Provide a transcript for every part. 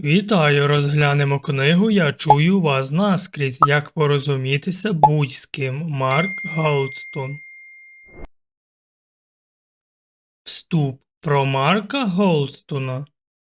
Вітаю, розглянемо книгу Я чую вас наскрізь. Як порозумітися будь з ким. Марк Голдстон. Вступ про Марка Голдстона.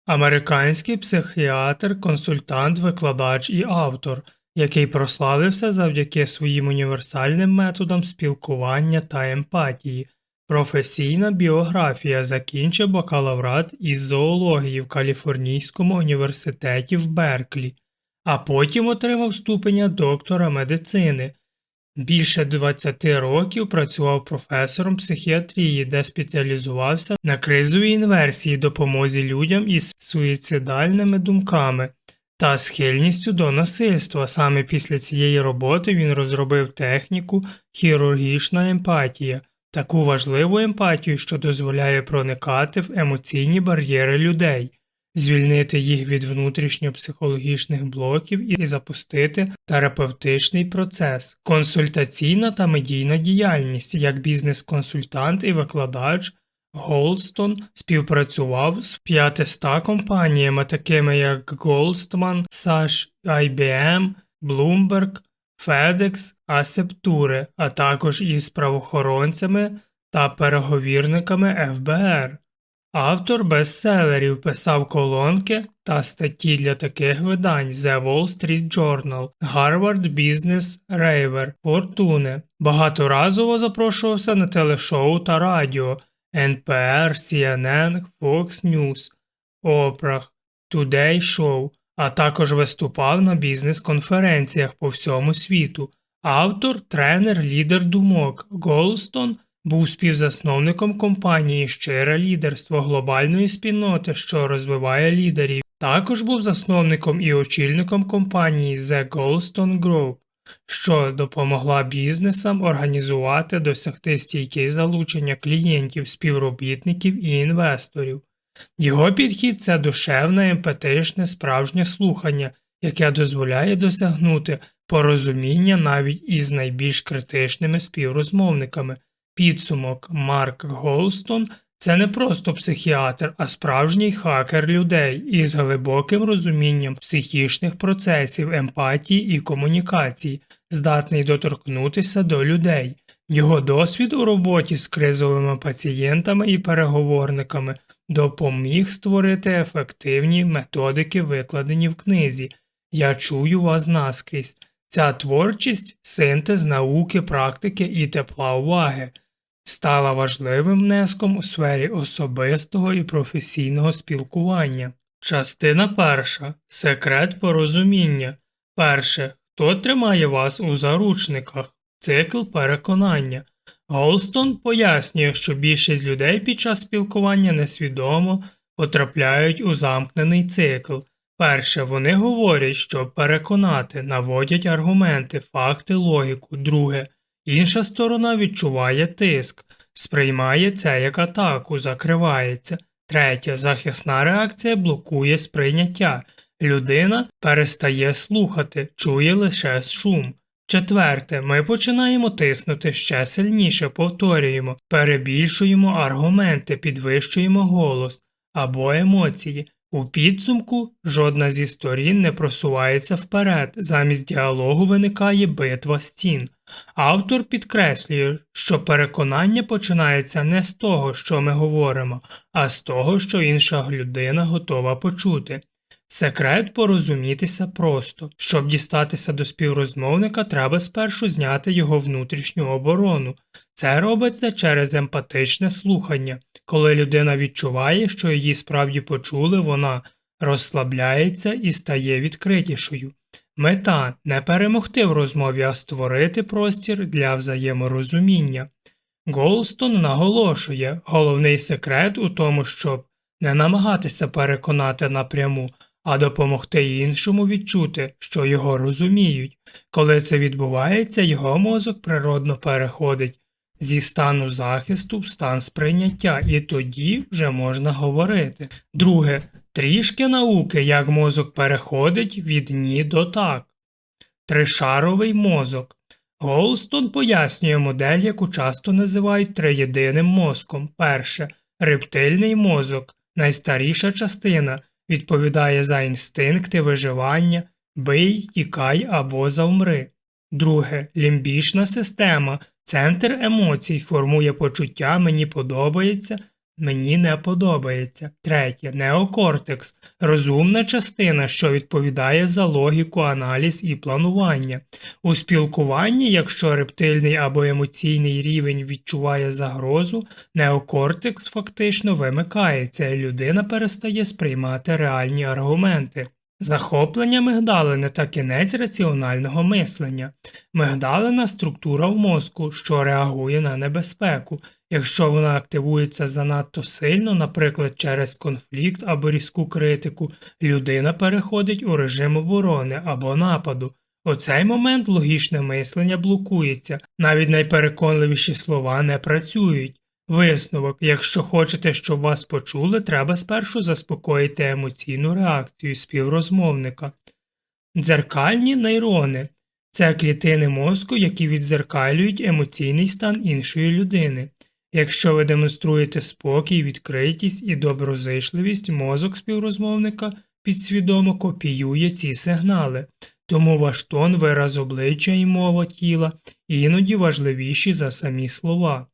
Американський психіатр, консультант, викладач і автор, який прославився завдяки своїм універсальним методам спілкування та емпатії. Професійна біографія закінчив бакалаврат із зоології в Каліфорнійському університеті в Берклі, а потім отримав ступеня доктора медицини. Більше 20 років працював професором психіатрії, де спеціалізувався на кризовій інверсії допомозі людям із суїцидальними думками та схильністю до насильства. Саме після цієї роботи він розробив техніку хірургічна емпатія, таку важливу емпатію, що дозволяє проникати в емоційні бар'єри людей, звільнити їх від внутрішньопсихологічних блоків і запустити терапевтичний процес, консультаційна та медійна діяльність як бізнес-консультант і викладач. Голстон співпрацював з 500 компаніями, такими як Goldman, Sachs, IBM, Bloomberg, FedEx, Asepture, а також із правоохоронцями та переговірниками ФБР. Автор бестселерів писав колонки та статті для таких видань The Wall Street Journal, Harvard Business Review, Fortune. Багаторазово запрошувався на телешоу та радіо NPR, CNN, Fox News, Oprah, Today Show, а також виступав на бізнес-конференціях по всьому світу. Автор, тренер, лідер думок Голстон був співзасновником компанії Щире лідерство глобальної спільноти, що розвиває лідерів. Також був засновником і очільником компанії The Goldstone Group, що допомогла бізнесам організувати, досягти стійке залучення клієнтів, співробітників і інвесторів. Його підхід це душевне, емпатичне, справжнє слухання, яке дозволяє досягнути порозуміння навіть із найбільш критичними співрозмовниками. Підсумок Марк Голстон це не просто психіатр, а справжній хакер людей із глибоким розумінням психічних процесів, емпатії і комунікації, здатний доторкнутися до людей. Його досвід у роботі з кризовими пацієнтами і переговорниками допоміг створити ефективні методики, викладені в книзі. Я чую вас наскрізь. Ця творчість, синтез науки, практики і тепла уваги стала важливим внеском у сфері особистого і професійного спілкування. Частина перша. Секрет порозуміння. Перше. Хто тримає вас у заручниках? Цикл переконання. Голстон пояснює, що більшість людей під час спілкування несвідомо потрапляють у замкнений цикл. Перше, вони говорять, щоб переконати, наводять аргументи, факти, логіку. Друге, інша сторона відчуває тиск, сприймає це як атаку, закривається. Третє, захисна реакція блокує сприйняття. Людина перестає слухати, чує лише шум. Четверте, ми починаємо тиснути ще сильніше, повторюємо, перебільшуємо аргументи, підвищуємо голос або емоції. У підсумку жодна зі сторін не просувається вперед, замість діалогу виникає битва стін. Автор підкреслює, що переконання починається не з того, що ми говоримо, а з того, що інша людина готова почути. Секрет порозумітися просто. Щоб дістатися до співрозмовника, треба спершу зняти його внутрішню оборону. Це робиться через емпатичне слухання. Коли людина відчуває, що її справді почули, вона розслабляється і стає відкритішою. Мета не перемогти в розмові, а створити простір для взаєморозуміння. Голстон наголошує, головний секрет у тому, щоб не намагатися переконати напряму, а допомогти іншому відчути, що його розуміють. Коли це відбувається, його мозок природно переходить зі стану захисту в стан сприйняття, і тоді вже можна говорити. Друге, трішки науки, як мозок переходить від ні до так. Тришаровий мозок. Голстон пояснює модель, яку часто називають триєдиним мозком. Перше рептильний мозок, найстаріша частина. Відповідає за інстинкти виживання, бий, тікай або завмри. Друге лімбічна система, центр емоцій формує почуття мені подобається, мені не подобається. Третє неокортекс, розумна частина, що відповідає за логіку, аналіз і планування. У спілкуванні, якщо рептильний або емоційний рівень відчуває загрозу, неокортекс фактично вимикається, і людина перестає сприймати реальні аргументи. Захоплення мигдалини та кінець раціонального мислення. Мигдалина структура в мозку, що реагує на небезпеку. Якщо вона активується занадто сильно, наприклад, через конфлікт або різку критику, людина переходить у режим оборони або нападу. У цей момент логічне мислення блокується, навіть найпереконливіші слова не працюють. Висновок, якщо хочете, щоб вас почули, треба спершу заспокоїти емоційну реакцію співрозмовника. Дзеркальні нейрони це клітини мозку, які відзеркалюють емоційний стан іншої людини. Якщо ви демонструєте спокій, відкритість і доброзичливість, мозок співрозмовника підсвідомо копіює ці сигнали, тому ваш тон, вираз обличчя і мова тіла іноді важливіші за самі слова.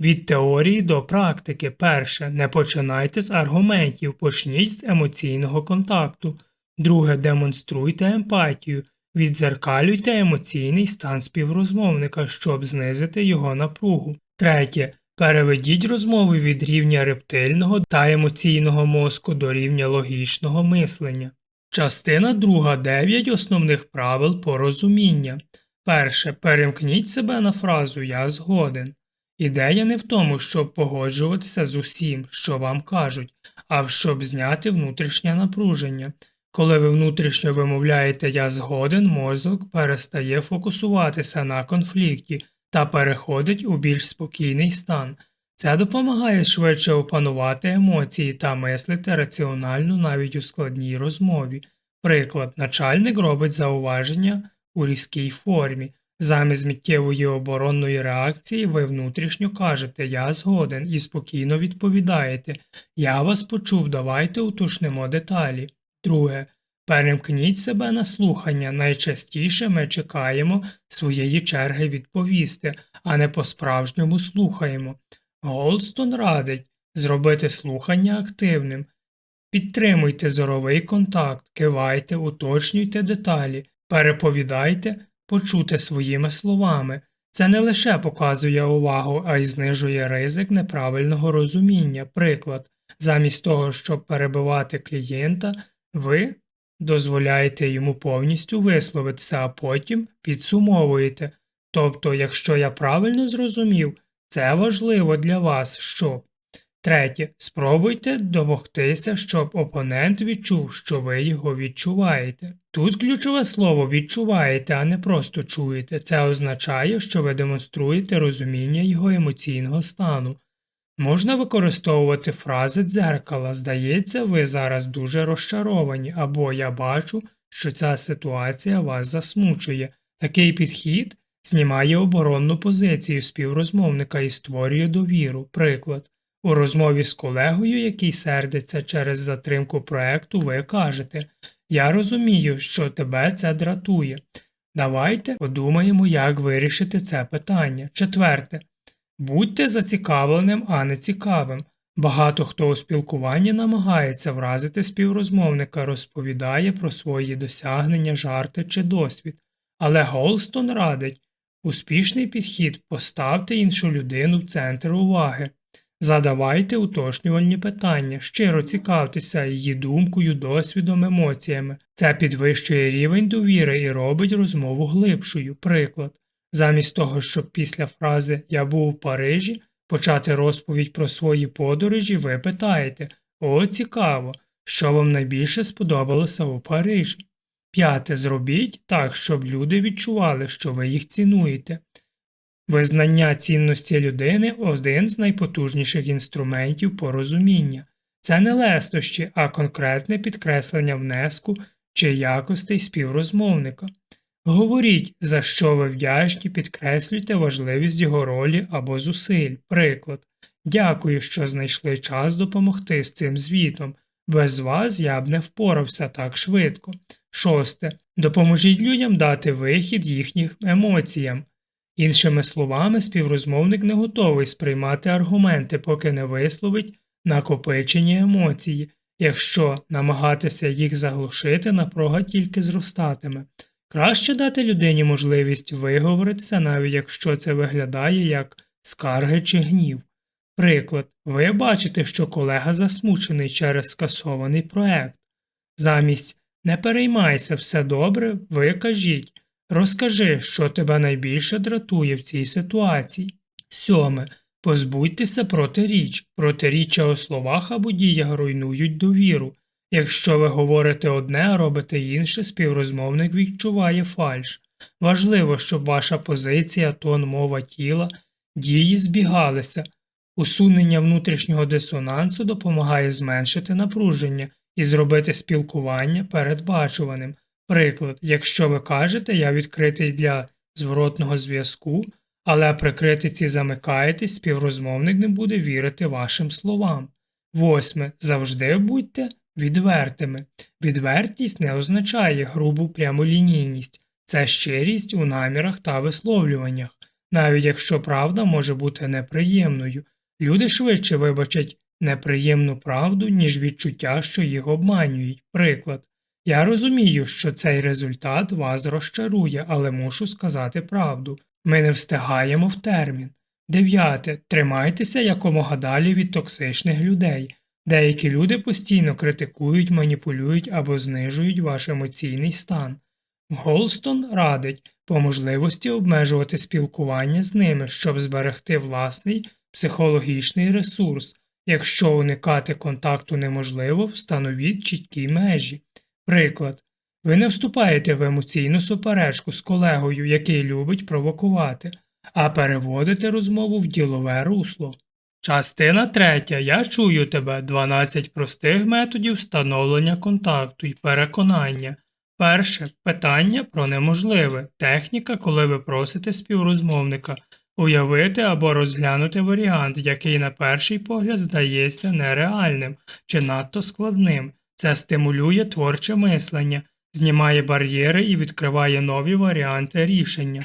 Від теорії до практики. Перше. Не починайте з аргументів, почніть з емоційного контакту. Друге. Демонструйте емпатію. Відзеркалюйте емоційний стан співрозмовника, щоб знизити його напругу. Третє. Переведіть розмови від рівня рептильного та емоційного мозку до рівня логічного мислення. Частина друга. 9 основних правил порозуміння. Перше. Перемкніть себе на фразу Я згоден. Ідея не в тому, щоб погоджуватися з усім, що вам кажуть, а щоб зняти внутрішнє напруження. Коли ви внутрішньо вимовляєте Я згоден, мозок перестає фокусуватися на конфлікті та переходить у більш спокійний стан. Це допомагає швидше опанувати емоції та мислити раціонально навіть у складній розмові. Приклад, начальник робить зауваження у різкій формі. Замість миттєвої оборонної реакції ви внутрішньо кажете Я згоден і спокійно відповідаєте Я вас почув, давайте уточнимо деталі. Друге. Перемкніть себе на слухання. Найчастіше ми чекаємо своєї черги відповісти, а не по-справжньому слухаємо. Голстон радить зробити слухання активним. Підтримуйте зоровий контакт, кивайте, уточнюйте деталі, переповідайте, почути своїми словами. Це не лише показує увагу, а й знижує ризик неправильного розуміння. Приклад, замість того, щоб перебивати клієнта, ви дозволяєте йому повністю висловитися, а потім підсумовуєте. Тобто, якщо я правильно зрозумів, це важливо для вас, щоб. Третє. Спробуйте домогтися, щоб опонент відчув, що ви його відчуваєте. Тут ключове слово відчуваєте, а не просто чуєте. Це означає, що ви демонструєте розуміння його емоційного стану. Можна використовувати фрази дзеркала, здається, ви зараз дуже розчаровані, або я бачу, що ця ситуація вас засмучує. Такий підхід знімає оборонну позицію співрозмовника і створює довіру. Приклад. У розмові з колегою, який сердиться через затримку проекту, ви кажете Я розумію, що тебе це дратує. Давайте подумаємо, як вирішити це питання. Четверте. Будьте зацікавленим, а не цікавим. Багато хто у спілкуванні намагається вразити співрозмовника, розповідає про свої досягнення, жарти чи досвід. Але Голстон радить успішний підхід поставте іншу людину в центр уваги. Задавайте уточнювальні питання, щиро цікавтеся її думкою, досвідом, емоціями. Це підвищує рівень довіри і робить розмову глибшою. Приклад. Замість того, щоб після фрази Я був у Парижі почати розповідь про свої подорожі, ви питаєте О, цікаво, що вам найбільше сподобалося у Парижі. П'яте. Зробіть так, щоб люди відчували, що ви їх цінуєте. Визнання цінності людини один з найпотужніших інструментів порозуміння. Це не лестощі, а конкретне підкреслення внеску чи якостей співрозмовника. Говоріть, за що ви вдячні, підкреслюйте важливість його ролі або зусиль. Приклад. Дякую, що знайшли час допомогти з цим звітом. Без вас я б не впорався так швидко. Шосте. Допоможіть людям дати вихід їхнім емоціям. Іншими словами, співрозмовник не готовий сприймати аргументи, поки не висловить накопичені емоції. Якщо намагатися їх заглушити, напруга тільки зростатиме. Краще дати людині можливість виговоритися, навіть якщо це виглядає як скарги чи гнів. Приклад, ви бачите, що колега засмучений через скасований проект. Замість не переймайся, все добре, ви кажіть. Розкажи, що тебе найбільше дратує в цій ситуації. Сьоме. Позбудьтеся протиріч. Протиріччя у словах або діях руйнують довіру. Якщо ви говорите одне, а робите інше, співрозмовник відчуває фальш. Важливо, щоб ваша позиція, тон, мова тіла, дії збігалися. Усунення внутрішнього дисонансу допомагає зменшити напруження і зробити спілкування передбачуваним. Приклад, якщо ви кажете, я відкритий для зворотного зв'язку, але при критиці замикаєтесь, співрозмовник не буде вірити вашим словам. Восьме. Завжди будьте відвертими. Відвертість не означає грубу прямолінійність, це щирість у намірах та висловлюваннях, навіть якщо правда може бути неприємною. Люди швидше вибачать неприємну правду, ніж відчуття, що їх обманюють. Приклад. Я розумію, що цей результат вас розчарує, але мушу сказати правду. Ми не встигаємо в термін. Дев'яте. Тримайтеся якомога далі від токсичних людей. Деякі люди постійно критикують, маніпулюють або знижують ваш емоційний стан. Голстон радить по можливості обмежувати спілкування з ними, щоб зберегти власний психологічний ресурс. Якщо уникати контакту неможливо, встановіть чіткі межі. Приклад. Ви не вступаєте в емоційну суперечку з колегою, який любить провокувати, а переводите розмову в ділове русло. Частина третя. Я чую тебе. 12 простих методів встановлення контакту і переконання. Перше питання про неможливе. Техніка, коли ви просите співрозмовника уявити або розглянути варіант, який на перший погляд здається нереальним чи надто складним. Це стимулює творче мислення, знімає бар'єри і відкриває нові варіанти рішення.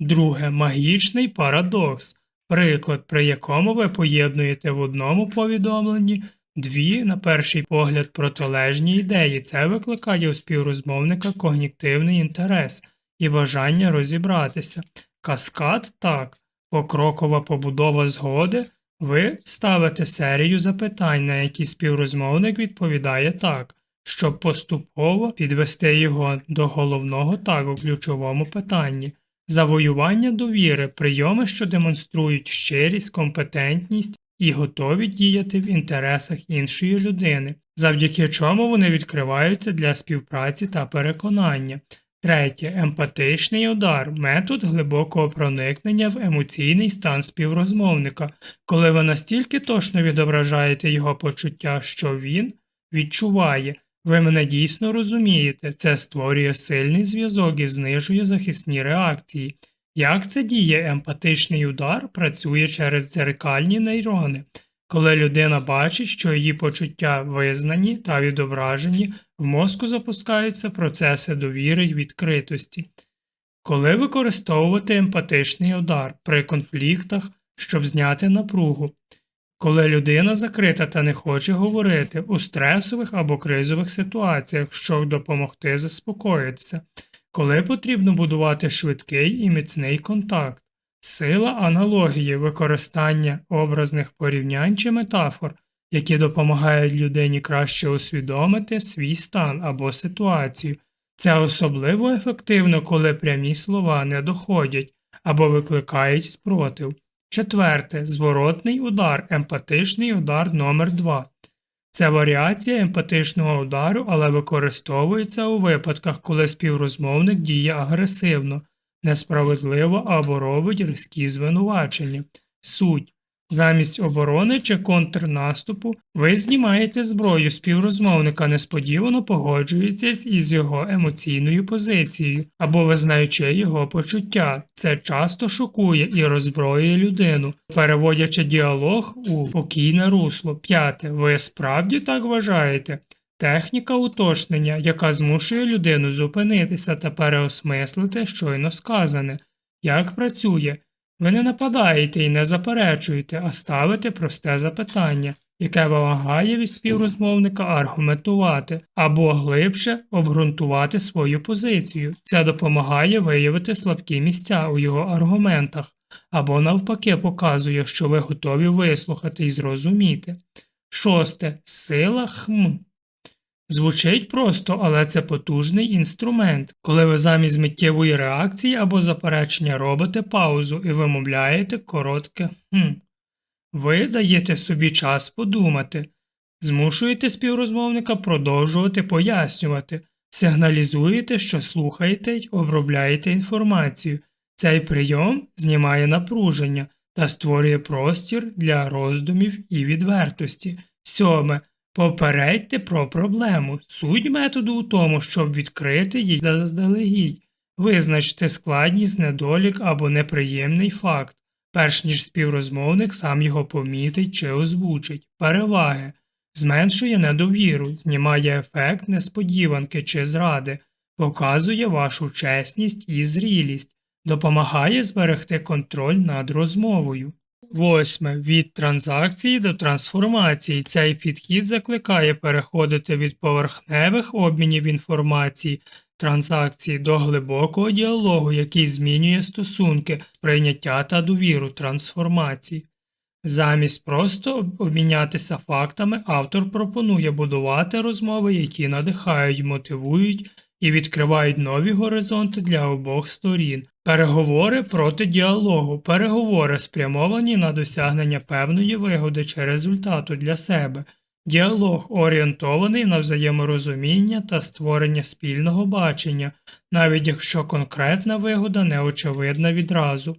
Друге магічний парадокс. Приклад, при якому ви поєднуєте в одному повідомленні дві, на перший погляд, протилежні ідеї. Це викликає у співрозмовника когнітивний інтерес і бажання розібратися. Каскад так, покрокова побудова згоди. Ви ставите серію запитань, на які співрозмовник відповідає так, щоб поступово підвести його до головного так у ключовому питанні. Завоювання довіри, прийоми, що демонструють щирість, компетентність і готові діяти в інтересах іншої людини, завдяки чому вони відкриваються для співпраці та переконання. Третє. Емпатичний удар. Метод глибокого проникнення в емоційний стан співрозмовника, коли ви настільки точно відображаєте його почуття, що він відчуває. Ви мене дійсно розумієте, це створює сильний зв'язок і знижує захисні реакції. Як це діє? Емпатичний удар працює через дзеркальні нейрони, коли людина бачить, що її почуття визнані та відображені, в мозку запускаються процеси довіри й відкритості. Коли використовувати емпатичний удар при конфліктах, щоб зняти напругу, коли людина закрита та не хоче говорити у стресових або кризових ситуаціях, щоб допомогти заспокоїтися, коли потрібно будувати швидкий і міцний контакт, сила аналогії, використання образних порівнянь чи метафор, які допомагають людині краще усвідомити свій стан або ситуацію. Це особливо ефективно, коли прямі слова не доходять або викликають спротив. Четверте зворотний удар, емпатичний удар номер 2 Це варіація емпатичного удару, але використовується у випадках, коли співрозмовник діє агресивно, несправедливо або робить різкі звинувачення. Суть Замість оборони чи контрнаступу ви знімаєте зброю співрозмовника, несподівано погоджуєтесь із його емоційною позицією або визнаючи його почуття. Це часто шокує і роззброює людину, переводячи діалог у покійне русло. П'яте. Ви справді так вважаєте? Техніка уточнення, яка змушує людину зупинитися та переосмислити щойно сказане, як працює. Ви не нападаєте і не заперечуєте, а ставите просте запитання, яке вимагає від співрозмовника аргументувати або глибше обґрунтувати свою позицію. Це допомагає виявити слабкі місця у його аргументах, або навпаки показує, що ви готові вислухати і зрозуміти. Шосте. Сила хм. Звучить просто, але це потужний інструмент, коли ви замість миттєвої реакції або заперечення робите паузу і вимовляєте коротке хм. Ви даєте собі час подумати, змушуєте співрозмовника продовжувати пояснювати, сигналізуєте, що слухаєте й обробляєте інформацію. Цей прийом знімає напруження та створює простір для роздумів і відвертості. Сьоме. Попередьте про проблему. Суть методу у тому, щоб відкрити її заздалегідь, визначте складність, недолік або неприємний факт, перш ніж співрозмовник сам його помітить чи озвучить. Переваги зменшує недовіру, знімає ефект несподіванки чи зради, показує вашу чесність і зрілість, допомагає зберегти контроль над розмовою. Восьме. Від транзакції до трансформації. Цей підхід закликає переходити від поверхневих обмінів інформації транзакції до глибокого діалогу, який змінює стосунки, прийняття та довіру трансформації. Замість просто обмінятися фактами, автор пропонує будувати розмови, які надихають, мотивують і відкривають нові горизонти для обох сторін. Переговори проти діалогу, переговори спрямовані на досягнення певної вигоди чи результату для себе. Діалог орієнтований на взаєморозуміння та створення спільного бачення, навіть якщо конкретна вигода не очевидна відразу.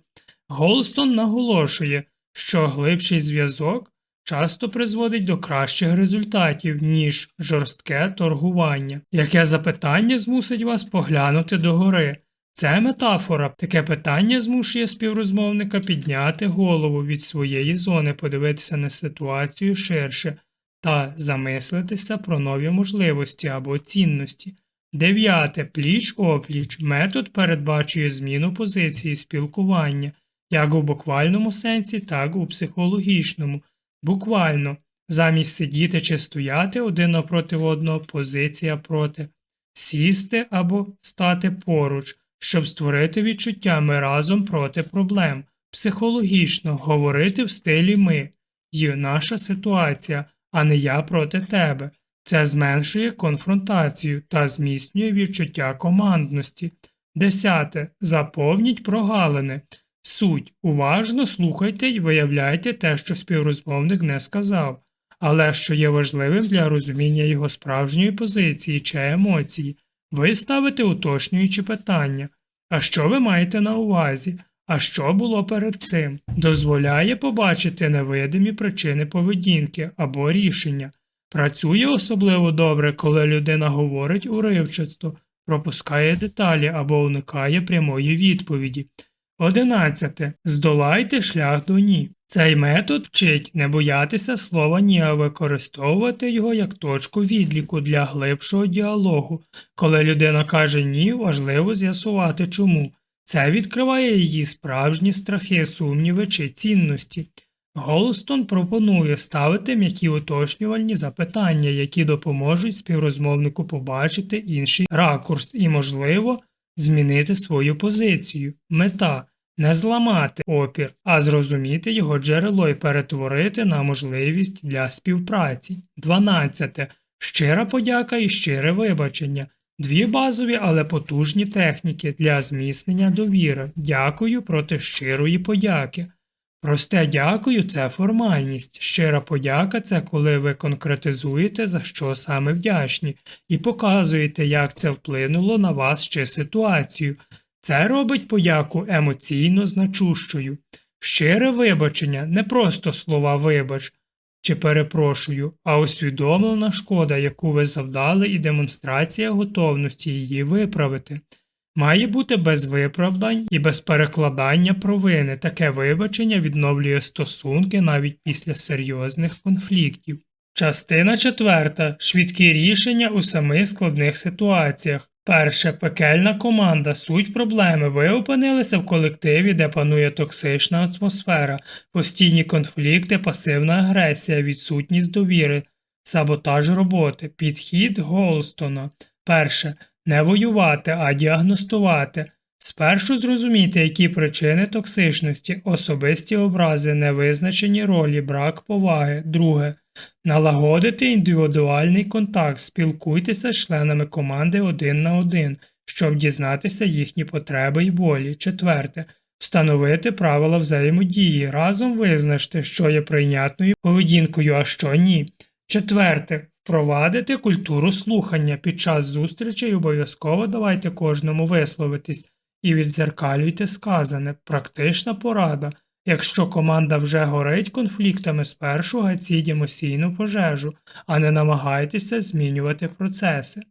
Голстон наголошує, що глибший зв'язок часто призводить до кращих результатів, ніж жорстке торгування. Яке запитання змусить вас поглянути догори? Це метафора. Таке питання змушує співрозмовника підняти голову від своєї зони, подивитися на ситуацію ширше та замислитися про нові можливості або цінності. Дев'яте. Пліч опліч. Метод передбачує зміну позиції спілкування як у буквальному сенсі, так і у психологічному. Буквально, замість сидіти чи стояти один напроти одного, позиція проти, сісти або стати поруч, щоб створити відчуття ми разом проти проблем, психологічно говорити в стилі ми, є наша ситуація, а не я проти тебе. Це зменшує конфронтацію та зміцнює відчуття командності. Десяте. Заповніть прогалини. Суть уважно слухайте і виявляйте те, що співрозмовник не сказав, але що є важливим для розуміння його справжньої позиції чи емоції, ви ставите уточнюючі питання. А що ви маєте на увазі? А що було перед цим? Дозволяє побачити невидимі причини поведінки або рішення. Працює особливо добре, коли людина говорить уривчасто, пропускає деталі або уникає прямої відповіді. Одинадцяте. Здолайте шлях до ні. Цей метод вчить не боятися слова ні, а використовувати його як точку відліку для глибшого діалогу. Коли людина каже ні, важливо з'ясувати чому. Це відкриває її справжні страхи, сумніви чи цінності. Голстон пропонує ставити м'які уточнювальні запитання, які допоможуть співрозмовнику побачити інший ракурс і, можливо, змінити свою позицію. Мета не зламати опір, а зрозуміти його джерело і перетворити на можливість для співпраці. 12. Щира подяка і щире вибачення. Дві базові, але потужні техніки для зміцнення довіри. Дякую проти щирої подяки. Просте дякую це формальність. Щира подяка це коли ви конкретизуєте, за що саме вдячні, і показуєте, як це вплинуло на вас чи ситуацію. Це робить подяку емоційно значущою. Щире вибачення не просто слова вибач чи перепрошую, а усвідомлена шкода, яку ви завдали, і демонстрація готовності її виправити. Має бути без виправдань і без перекладання провини. Таке вибачення відновлює стосунки навіть після серйозних конфліктів. Частина четверта. Швидкі рішення у самих складних ситуаціях. Перше. Пекельна команда. Суть проблеми. Ви опинилися в колективі, де панує токсична атмосфера, постійні конфлікти, пасивна агресія, відсутність довіри, саботаж роботи. Підхід Голстона. Перше. Не воювати, а діагностувати. Спершу зрозуміти, які причини токсичності, особисті образи, невизначені ролі, брак поваги. Друге. Налагодити індивідуальний контакт, спілкуйтеся з членами команди один на один, щоб дізнатися їхні потреби і болі. Четверте. Встановити правила взаємодії, разом визначте, що є прийнятною поведінкою, а що ні. Четверте. Впровадити культуру слухання. Під час зустрічей обов'язково давайте кожному висловитись і відзеркалюйте сказане. Практична порада. Якщо команда вже горить конфліктами, спершу гасіть емоційну пожежу, а не намагайтеся змінювати процеси.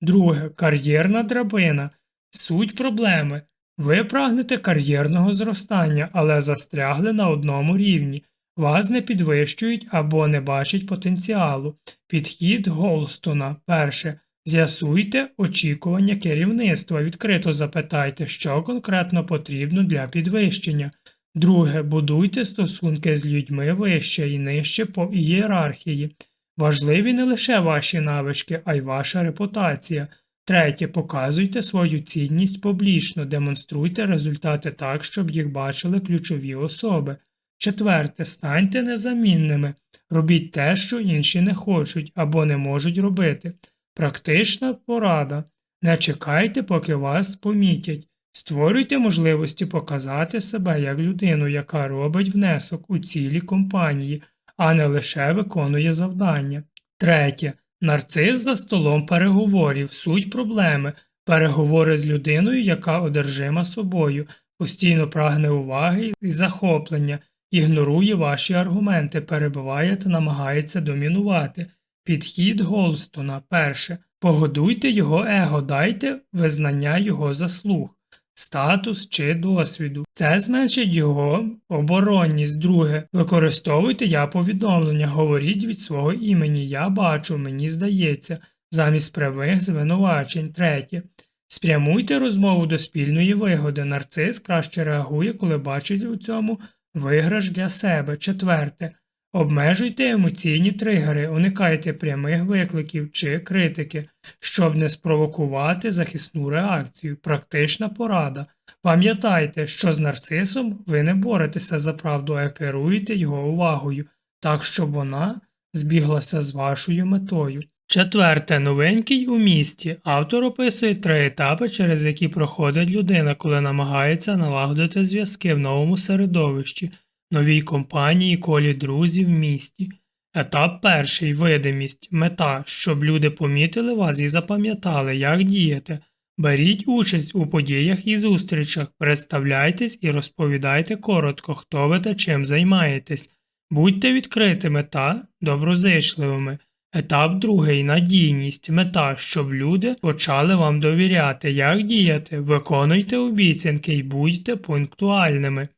Друге. Кар'єрна драбина. Суть проблеми. Ви прагнете кар'єрного зростання, але застрягли на одному рівні. Вас не підвищують або не бачать потенціалу. Підхід Голстона. Перше. З'ясуйте очікування керівництва. Відкрито запитайте, що конкретно потрібно для підвищення. Друге. Будуйте стосунки з людьми вище і нижче по ієрархії. Важливі не лише ваші навички, а й ваша репутація. Третє. Показуйте свою цінність публічно, демонструйте результати так, щоб їх бачили ключові особи. Четверте. Станьте незамінними. Робіть те, що інші не хочуть або не можуть робити. Практична порада. Не чекайте, поки вас помітять. Створюйте можливості показати себе як людину, яка робить внесок у цілі компанії, а не лише виконує завдання. Третє. Нарцис за столом переговорів. Суть проблеми. Переговори з людиною, яка одержима собою, постійно прагне уваги і захоплення, ігнорує ваші аргументи, перебиває та намагається домінувати. Підхід Голстона. Перше. Погодуйте його его, дайте визнання його заслуг, статус чи досвіду. Це зменшить його оборонність. Друге. Використовуйте я повідомлення, говоріть від свого імені Я бачу, мені здається, замість прямих звинувачень. Третє. Спрямуйте розмову до спільної вигоди. Нарцис краще реагує, коли бачить у цьому виграш для себе. Четверте. Обмежуйте емоційні тригери, уникайте прямих викликів чи критики, щоб не спровокувати захисну реакцію. Практична порада. Пам'ятайте, що з нарцисом ви не боретеся за правду, а керуєте його увагою, так щоб вона збіглася з вашою метою. Четверте. Новенький у місті. Автор описує три етапи, через які проходить людина, коли намагається налагодити зв'язки в новому середовищі новій компанії, колі друзів в місті. Етап перший видимість, мета, щоб люди помітили вас і запам'ятали, як діяти. Беріть участь у подіях і зустрічах, представляйтесь і розповідайте коротко, хто ви та чим займаєтесь. Будьте відкритими та доброзичливими. Етап другий. Надійність, мета, щоб люди почали вам довіряти, як діяти, виконуйте обіцянки і будьте пунктуальними.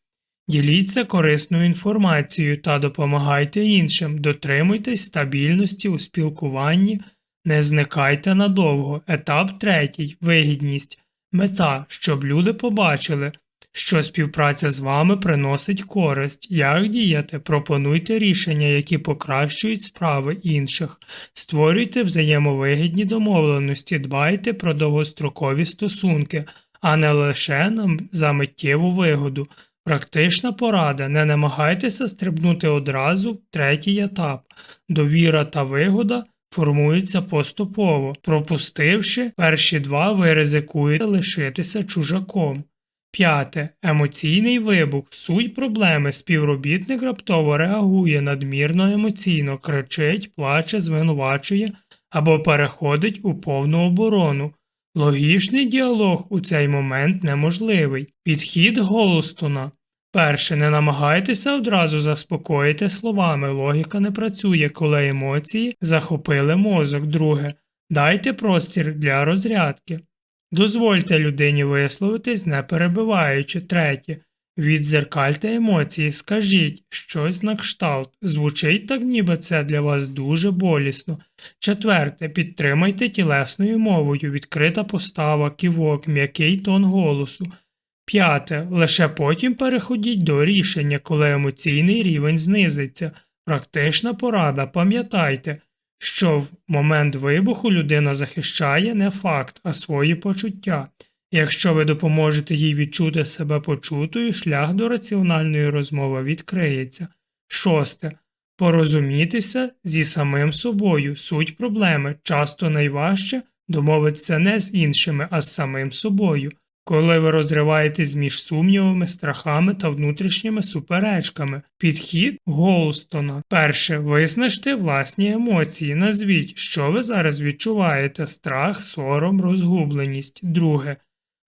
Діліться корисною інформацією та допомагайте іншим, дотримуйтесь стабільності у спілкуванні, не зникайте надовго. Етап третій. Вигідність, мета, щоб люди побачили, що співпраця з вами приносить користь, як діяти, пропонуйте рішення, які покращують справи інших, створюйте взаємовигідні домовленості, дбайте про довгострокові стосунки, а не лише за миттєву вигоду. Практична порада. Не намагайтеся стрибнути одразу третій етап. Довіра та вигода формуються поступово. Пропустивши перші два, ви ризикуєте лишитися чужаком. П'яте. Емоційний вибух. Суть проблеми. Співробітник раптово реагує надмірно емоційно, кричить, плаче, звинувачує або переходить у повну оборону. Логічний діалог у цей момент неможливий. Підхід Голстона. Перше, не намагайтеся одразу заспокоїти словами. Логіка не працює, коли емоції захопили мозок. Друге, дайте простір для розрядки. Дозвольте людині висловитись, не перебиваючи. Третє. Відзеркальте емоції, скажіть щось на кшталт. Звучить так, ніби це для вас дуже болісно. Четверте, підтримайте тілесною мовою, відкрита постава, кивок, м'який тон голосу. П'яте. Лише потім переходіть до рішення, коли емоційний рівень знизиться. Практична порада, пам'ятайте, що в момент вибуху людина захищає не факт, а свої почуття. Якщо ви допоможете їй відчути себе почутою, шлях до раціональної розмови відкриється. Шосте. Порозумітися зі самим собою. Суть проблеми часто найважче домовитися не з іншими, а з самим собою. Коли ви розриваєтесь між сумнівами, страхами та внутрішніми суперечками, підхід Голстона. Перше, визначте власні емоції. Назвіть, що ви зараз відчуваєте: страх, сором, розгубленість. Друге.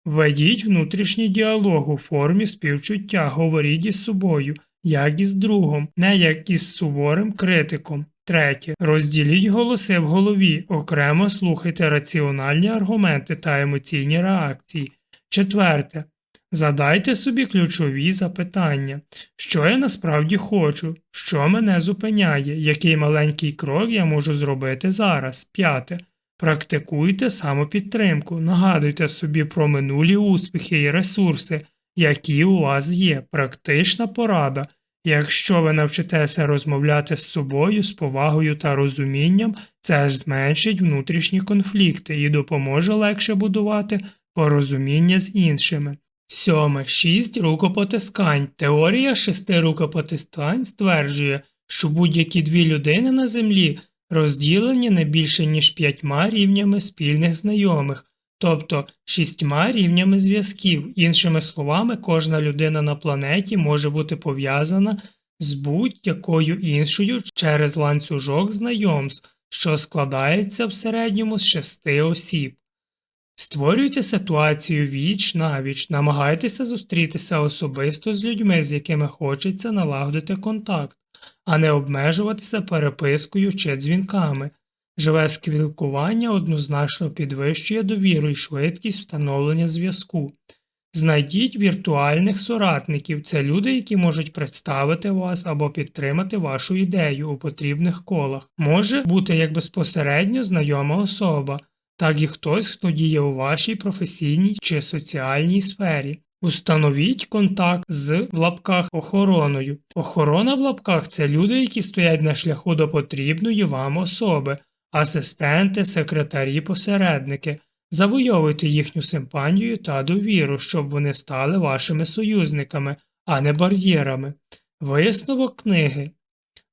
Ведіть внутрішній діалог у формі співчуття, говоріть із собою, як із другом, не як із суворим критиком. Третє. Розділіть голоси в голові, окремо слухайте раціональні аргументи та емоційні реакції. Четверте. Задайте собі ключові запитання, що я насправді хочу, що мене зупиняє, який маленький крок я можу зробити зараз. П'яте. Практикуйте самопідтримку, нагадуйте собі про минулі успіхи і ресурси, які у вас є. Практична порада. Якщо ви навчитеся розмовляти з собою з повагою та розумінням, це зменшить внутрішні конфлікти і допоможе легше будувати порозуміння з іншими. Сьоме. Шість рукопотискань. Теорія шести рукопотискань стверджує, що будь-які дві людини на землі розділені не більше ніж п'ятьма рівнями спільних знайомих, тобто шістьма рівнями зв'язків. Іншими словами, кожна людина на планеті може бути пов'язана з будь-якою іншою через ланцюжок знайомств, що складається в середньому з шести осіб. Створюйте ситуацію віч навіч, намагайтеся зустрітися особисто з людьми, з якими хочеться налагодити контакт, а не обмежуватися перепискою чи дзвінками. Живе спілкування однозначно підвищує довіру і швидкість встановлення зв'язку. Знайдіть віртуальних соратників це люди, які можуть представити вас або підтримати вашу ідею у потрібних колах. Може бути як безпосередньо знайома особа, так і хтось, хто діє у вашій професійній чи соціальній сфері. Установіть контакт з в лапках охороною. Охорона в лапках це люди, які стоять на шляху до потрібної вам особи, асистенти, секретарі, посередники. Завойовуйте їхню симпатію та довіру, щоб вони стали вашими союзниками, а не бар'єрами. Висновок книги.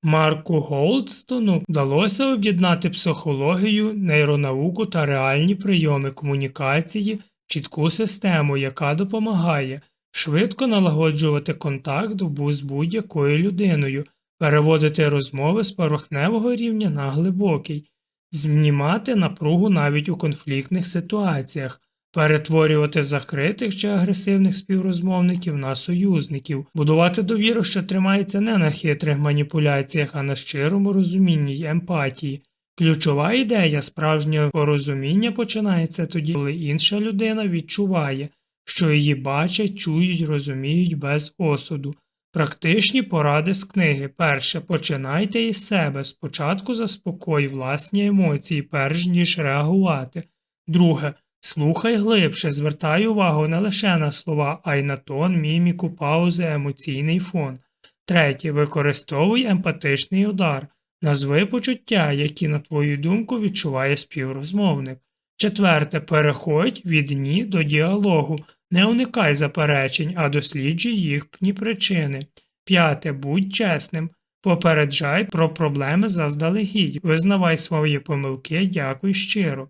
Марку Голдстону вдалося об'єднати психологію, нейронауку та реальні прийоми комунікації в чітку систему, яка допомагає швидко налагоджувати контакт з будь-якою людиною, переводити розмови з поверхневого рівня на глибокий, знімати напругу навіть у конфліктних ситуаціях, перетворювати закритих чи агресивних співрозмовників на союзників, будувати довіру, що тримається не на хитрих маніпуляціях, а на щирому розумінні й емпатії. Ключова ідея справжнього порозуміння починається тоді, коли інша людина відчуває, що її бачать, чують, розуміють без осуду. Практичні поради з книги. Перше. Починайте із себе. Спочатку заспокой власні емоції, перш ніж реагувати. Друге. Слухай глибше, звертай увагу не лише на слова, а й на тон, міміку, паузи, емоційний фон. Третє. Використовуй емпатичний удар. Назви почуття, які, на твою думку, відчуває співрозмовник. Четверте. Переходь від ні до діалогу. Не уникай заперечень, а досліджуй їхні причини. П'яте. Будь чесним. Попереджай про проблеми заздалегідь. Визнавай свої помилки, дякуй щиро.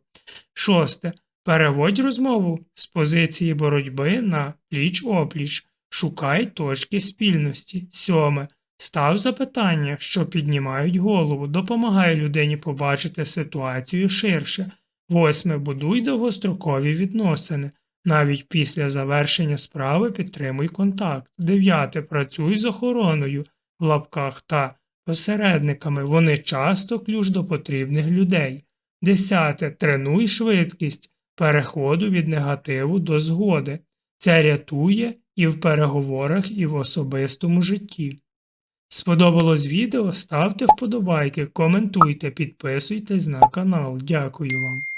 Шосте. Переводь розмову з позиції боротьби на пліч опліч, шукай точки спільності. Сьоме. Став запитання, що піднімають голову, допомагай людині побачити ситуацію ширше. Восьме. Будуй довгострокові відносини. Навіть після завершення справи підтримуй контакт. Дев'яте. Працюй з охороною в лапках та посередниками. Вони часто ключ до потрібних людей. Десяте. Тренуй швидкість переходу від негативу до згоди. Це рятує і в переговорах, і в особистому житті. Сподобалось відео? Ставте вподобайки, коментуйте, підписуйтесь на канал. Дякую вам.